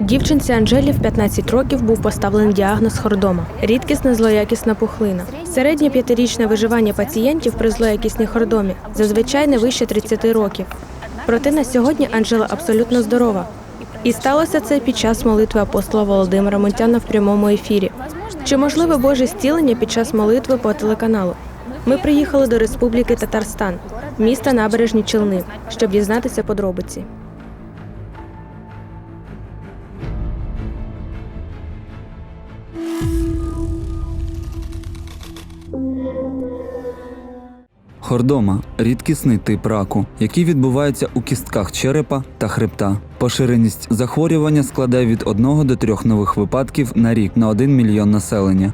Дівчинці Анжелі в 15 років був поставлений діагноз хордома – рідкісна злоякісна пухлина. Середнє п'ятирічне виживання пацієнтів при злоякісній хордомі зазвичай не вище 30 років. Проте на сьогодні Анжела абсолютно здорова. І сталося це під час молитви апостола Володимира Монтяна в прямому ефірі. Чи можливе Боже зцілення під час молитви по телеканалу? Ми приїхали до Республіки Татарстан, міста Набережні Челни, щоб дізнатися подробиці. Хордома рідкісний тип раку, який відбувається у кістках черепа та хребта. Поширеність захворювання складає від 1 до 3 нових випадків на рік на 1 мільйон населення.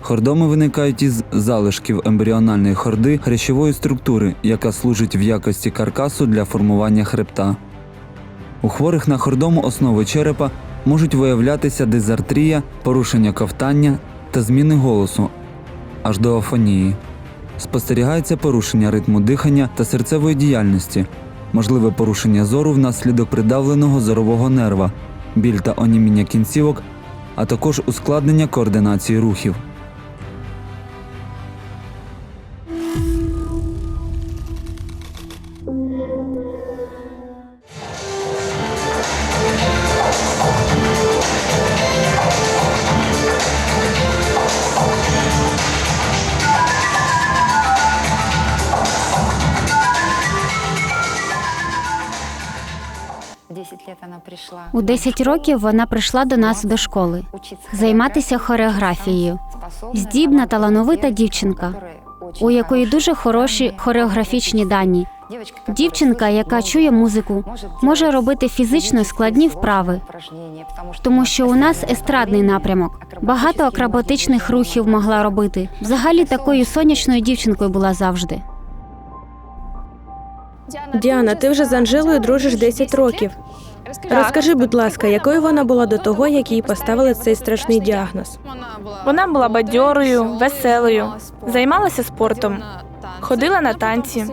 Хордоми виникають із залишків ембріональної хорди хрящової структури, яка служить в якості каркасу для формування хребта. У хворих на хордому основи черепа можуть виявлятися дизартрія, порушення ковтання та зміни голосу аж до афонії. Спостерігається порушення ритму дихання та серцевої діяльності, можливе порушення зору внаслідок придавленого зорового нерва, біль та оніміння кінцівок, а також ускладнення координації рухів. У 10 років вона прийшла до нас до школи займатися хореографією. Здібна, талановита дівчинка, у якої дуже хороші хореографічні дані. Дівчинка, яка чує музику, може робити фізично складні вправи, тому що у нас естрадний напрямок. Багато акробатичних рухів могла робити. Взагалі такою сонячною дівчинкою була завжди. Діана, ти вже з Анжелою дружиш 10 років. Розкажи, будь ласка, якою вона була до того, як їй поставили цей страшний діагноз? Вона була бадьорою, веселою, займалася спортом, ходила на танці,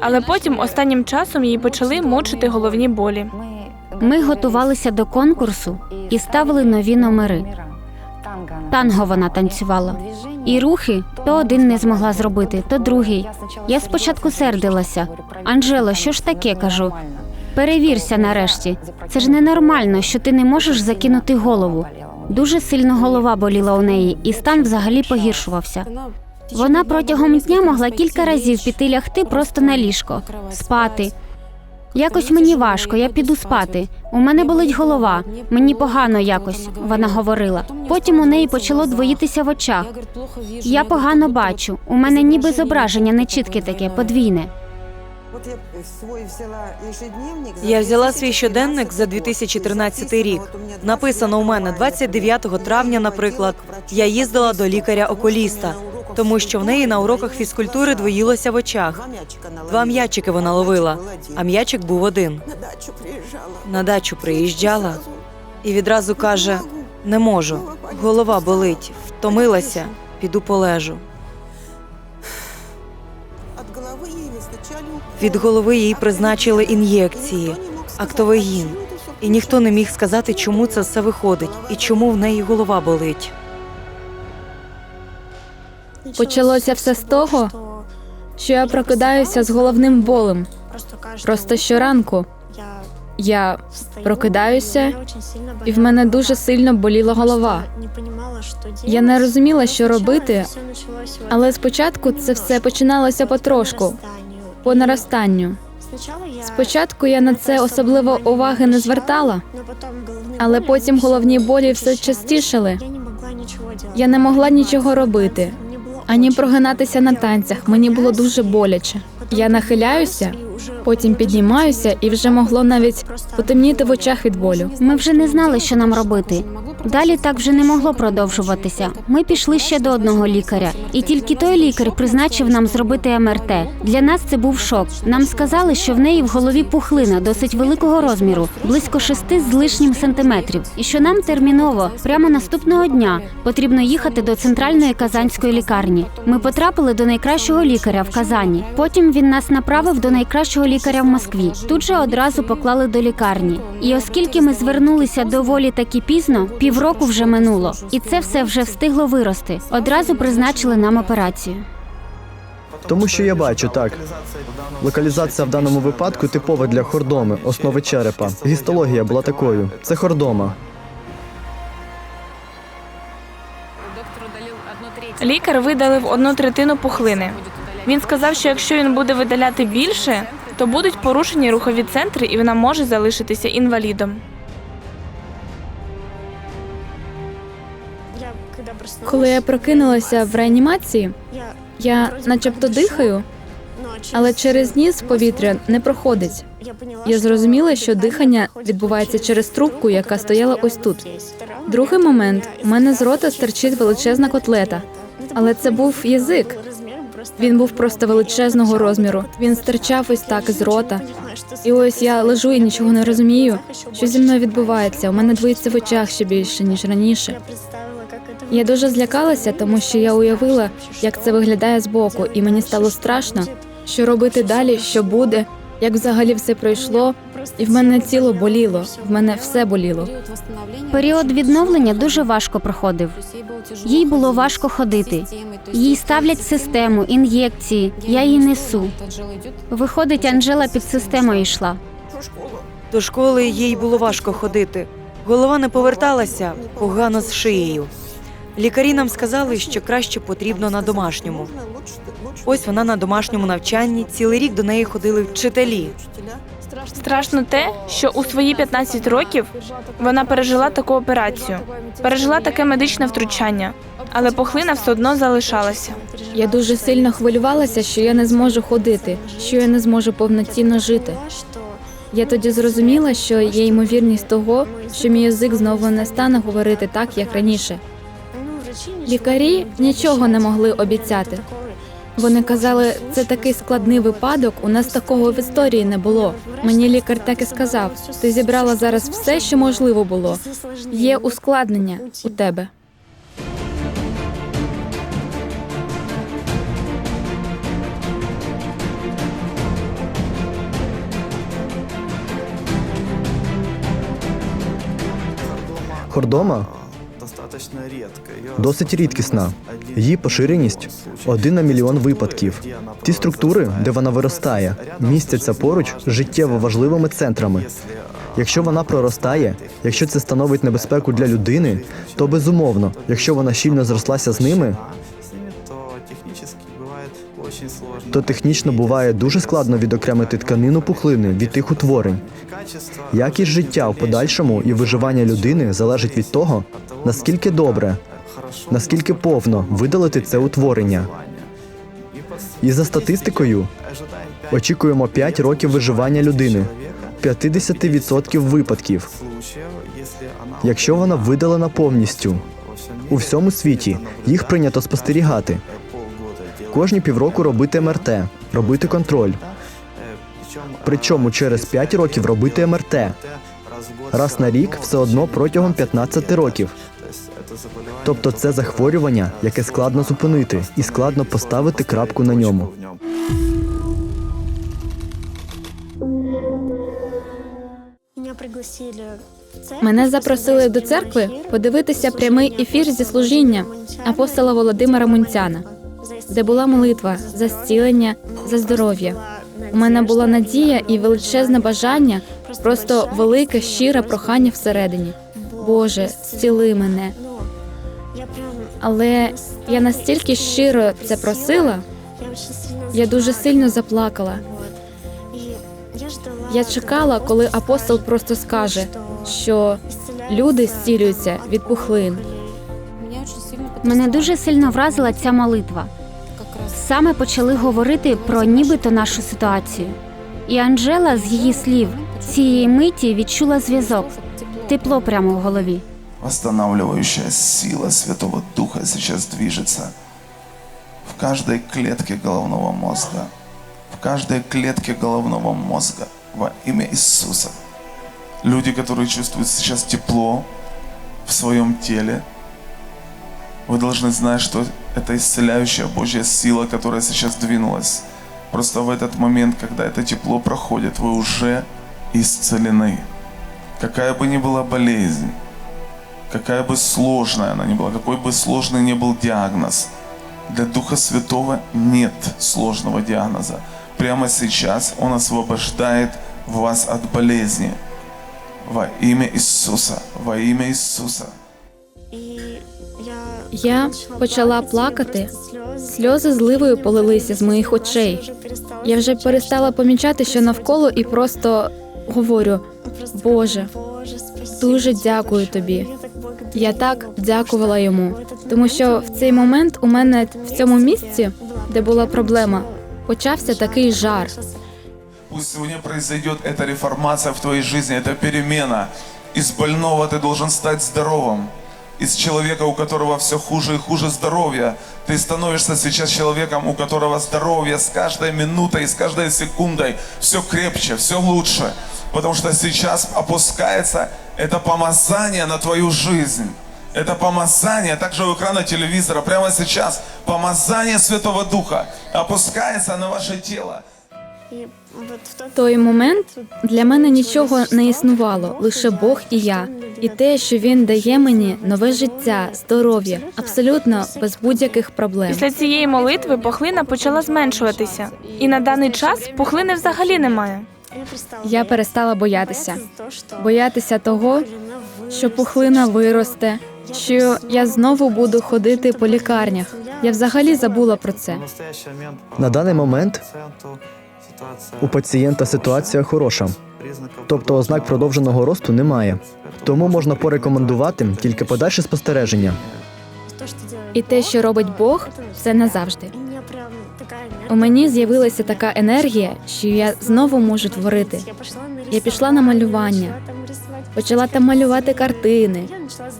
але потім останнім часом її почали мучити головні болі. Ми готувалися до конкурсу і ставили нові номери. Танго вона танцювала. І рухи то один не змогла зробити, то другий. Я спочатку сердилася. Анжело, що ж таке? кажу. Перевірся нарешті. Це ж ненормально, що ти не можеш закинути голову. Дуже сильно голова боліла у неї, і стан взагалі погіршувався. Вона протягом дня могла кілька разів піти лягти просто на ліжко, спати. Якось мені важко, я піду спати. У мене болить голова, мені погано якось, вона говорила. Потім у неї почало двоїтися в очах. Я погано бачу. У мене ніби зображення нечітке таке, подвійне. Я взяла свій щоденник за 2013 рік. Написано у мене 29 травня, наприклад, я їздила до лікаря-окуліста, тому що в неї на уроках фізкультури двоїлося в очах. Два м'ячики вона ловила, а м'ячик був один. На дачу приїжджала. І відразу каже: не можу, голова болить, втомилася, піду полежу. Від голови їй призначили ін'єкції, актовегін. І ніхто не міг сказати, чому це все виходить і чому в неї голова болить. Почалося все з того, що я прокидаюся з головним болем. Просто щоранку я прокидаюся, і в мене дуже сильно боліла голова. Я не розуміла, що робити, але спочатку це все починалося потрошку, по наростанню. Спочатку я на це особливо уваги не звертала, але потім головні болі все частішали. Я не могла нічого робити, ані прогинатися на танцях. Мені було дуже боляче. Я нахиляюся, потім піднімаюся, і вже могло навіть потемніти в очах від болю. Ми вже не знали, що нам робити. Далі так вже не могло продовжуватися. Ми пішли ще до одного лікаря, і тільки той лікар призначив нам зробити МРТ. Для нас це був шок. Нам сказали, що в неї в голові пухлина досить великого розміру, близько шести з лишнім сантиметрів, і що нам терміново, прямо наступного дня, потрібно їхати до центральної казанської лікарні. Ми потрапили до найкращого лікаря в Казані. Потім він нас направив до найкращого лікаря в Москві. Тут же одразу поклали до лікарні. І оскільки ми звернулися доволі таки пізно, півроку вже минуло, і це все вже встигло вирости. Одразу призначили нам операцію. Тому що я бачу так. Локалізація в даному випадку типова для хордоми, основи черепа. Гістологія була такою. Це хордома. Лікар видалив одну третину пухлини. Він сказав, що якщо він буде видаляти більше, то будуть порушені рухові центри, і вона може залишитися інвалідом. Коли я прокинулася в реанімації, я начебто дихаю, але через ніс повітря не проходить. Я зрозуміла, що дихання відбувається через трубку, яка стояла ось тут. Другий момент у мене з рота стерчить величезна котлета, але це був язик. Він був просто величезного розміру. Він стирчав ось так з рота. І ось я лежу і нічого не розумію. Що зі мною відбувається? У мене двоїться в очах ще більше ніж раніше. Я дуже злякалася, тому що я уявила, як це виглядає збоку, і мені стало страшно, що робити далі, що буде, як взагалі все пройшло. І в мене тіло боліло, в мене все боліло. Період відновлення дуже важко проходив. Їй було важко ходити. Їй ставлять систему, ін'єкції. Я її несу. Виходить, Анжела під системою йшла. До школи їй було важко ходити. Голова не поверталася, погано з шиєю. Лікарі нам сказали, що краще потрібно на домашньому. Ось вона на домашньому навчанні. Цілий рік до неї ходили вчителі. Страшно те, що у свої 15 років вона пережила таку операцію, пережила таке медичне втручання, але пухлина все одно залишалася. Я дуже сильно хвилювалася, що я не зможу ходити, що я не зможу повноцінно жити. Я тоді зрозуміла, що є ймовірність того, що мій язик знову не стане говорити так, як раніше. Лікарі нічого не могли обіцяти. Вони казали, це такий складний випадок. У нас такого в історії не було. Мені лікар так і сказав: ти зібрала зараз все, що можливо було. Є ускладнення у тебе. Хордома досить рідкісна. Її поширеність один на мільйон випадків. Ті структури, де вона виростає, містяться поруч життєво важливими центрами. Якщо вона проростає, якщо це становить небезпеку для людини, то безумовно, якщо вона щільно зрослася з ними, то технічно буває дуже складно відокремити тканину пухлини від тих утворень. Якість життя в подальшому і виживання людини залежить від того, наскільки добре, наскільки повно видалити це утворення. І за статистикою очікуємо 5 років виживання людини, 50% випадків, якщо вона видалена повністю. У всьому світі їх прийнято спостерігати. Кожні півроку робити МРТ, робити контроль. Причому через 5 років робити МРТ. раз на рік все одно протягом 15 років. То есть это заболевание Тобто це захворювання, яке складно зупинити, і складно поставити крапку на ньому. Мене запросили до церкви подивитися прямий ефір зі служіння апостола Володимира Мунцяна, де була молитва за зцілення, за здоров'я. У мене була надія і величезне бажання, просто велике щире прохання всередині. Боже, зціли мене. Але я настільки щиро це просила, я дуже сильно заплакала. Я чекала, коли апостол просто скаже, що люди зцілюються від пухлин. Мене дуже сильно вразила ця молитва. Саме почали говорити про нібито нашу ситуацію. І Анжела з її слів цієї миті відчула зв'язок, тепло прямо в голові. Восстанавливающая сила Святого Духа сейчас движется в каждой клетке головного мозга. В каждой клетке головного мозга во имя Иисуса. Люди, которые чувствуют сейчас тепло в своем теле, вы должны знать, что это исцеляющая Божья сила, которая сейчас двинулась. Просто в этот момент, когда это тепло проходит, вы уже исцелены. какая бы ни была болезнь, какая бы сложная она ни была, какой бы сложный ни был диагноз, для Духа Святого нет сложного диагноза. Прямо сейчас Он освобождает вас от болезни. Во имя Иисуса, во имя Иисуса. Я почала плакати. Сльози зливою полилися з моїх очей. Я вже перестала помічати, що навколо, і просто говорю: Боже, дуже дякую тобі. Я так дякувала йому, тому що в цей момент у мене в цьому місці, де була проблема, почався такий жар. Пусть сегодня произойдет эта реформация в твоей жизни, эта перемена. Из больного ты должен стать здоровым. Из человека, у которого все хуже и хуже здоровья, ты становишься сейчас человеком, у которого здоровье с каждой минутой, с каждой секундой все крепче, все лучше. Потому что сейчас опускается это помазание на твою жизнь. Это помазание, также у экрана телевизора, прямо сейчас, помазание Святого Духа опускается на ваше тело. В той момент для мене нічого не існувало, лише Бог і я, і те, що він дає мені нове життя, здоров'я, абсолютно без будь-яких проблем. Після цієї молитви пухлина почала зменшуватися, і на даний час пухлини взагалі немає. Я перестала боятися, боятися того, що пухлина виросте, що я знову буду ходити по лікарнях. Я взагалі забула про це. На даний момент у пацієнта ситуація хороша, тобто ознак продовженого росту немає. Тому можна порекомендувати тільки подальше спостереження. І те, що робить Бог, це назавжди. У мені з'явилася така енергія, що я знову можу творити. Я пішла на малювання, почала там малювати картини.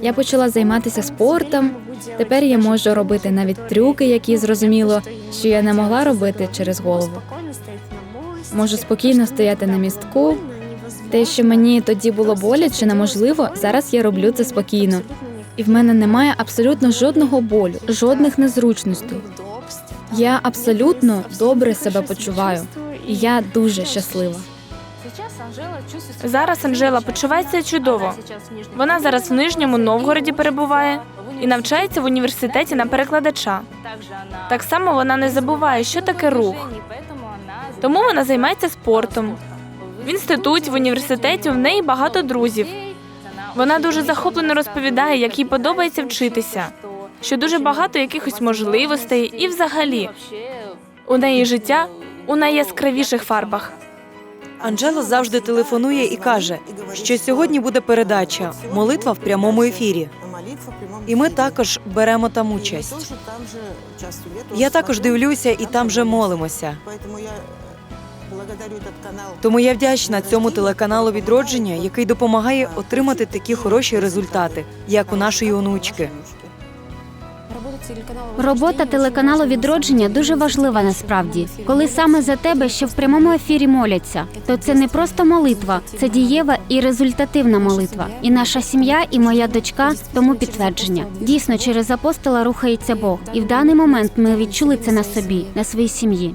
Я почала займатися спортом. Тепер я можу робити навіть трюки, які зрозуміло, що я не могла робити через голову. Можу спокійно стояти на містку. Те, що мені тоді було боляче, неможливо, зараз я роблю це спокійно. І в мене немає абсолютно жодного болю, жодних незручностей. Я абсолютно добре себе почуваю, і я дуже щаслива. Зараз Анжела почувається чудово. Вона зараз в Нижньому Новгороді перебуває і навчається в університеті на перекладача. Так само вона не забуває, що таке рух. Тому вона займається спортом. В інституті, в університеті в неї багато друзів. Вона дуже захоплено розповідає, як їй подобається вчитися, що дуже багато якихось можливостей, і взагалі у неї життя у найяскравіших фарбах. Анжела завжди телефонує і каже, що сьогодні буде передача Молитва в прямому ефірі. І ми також беремо там участь. Я також дивлюся і там же молимося. Тому я вдячна цьому телеканалу відродження, який допомагає отримати такі хороші результати, як у нашої онучки. Робота телеканалу відродження дуже важлива насправді. Коли саме за тебе, що в прямому ефірі моляться, то це не просто молитва, це дієва і результативна молитва. І наша сім'я, і моя дочка тому підтвердження. Дійсно, через апостола рухається Бог, і в даний момент ми відчули це на собі, на своїй сім'ї.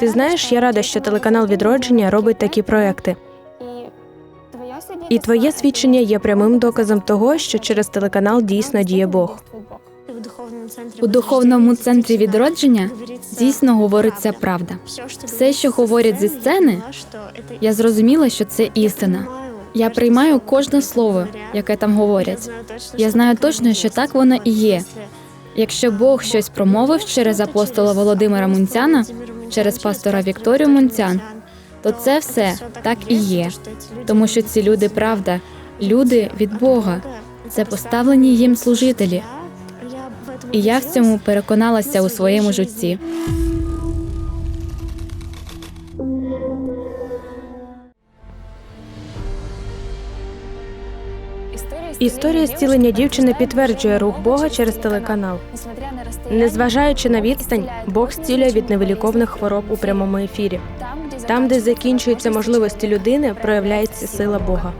Ти знаєш, я рада, що телеканал відродження робить такі проекти. І твоє свідчення є прямим доказом того, що через телеканал дійсно діє Бог. У духовному центрі відродження дійсно говориться правда. Все, що говорять зі сцени, я зрозуміла, що це істина. Я приймаю кожне слово, яке там говорять. Я знаю точно, що так воно і є. Якщо Бог щось промовив через апостола Володимира Мунцяна, через пастора Вікторію Мунцян, то це все так і є. Тому що ці люди правда, люди від Бога. Це поставлені їм служителі. І я в цьому переконалася у своєму житті. Історія зцілення дівчини підтверджує рух Бога через телеканал. Незважаючи на відстань, Бог зцілює від невиліковних хвороб у прямому ефірі. Там, де закінчуються можливості людини, проявляється сила Бога.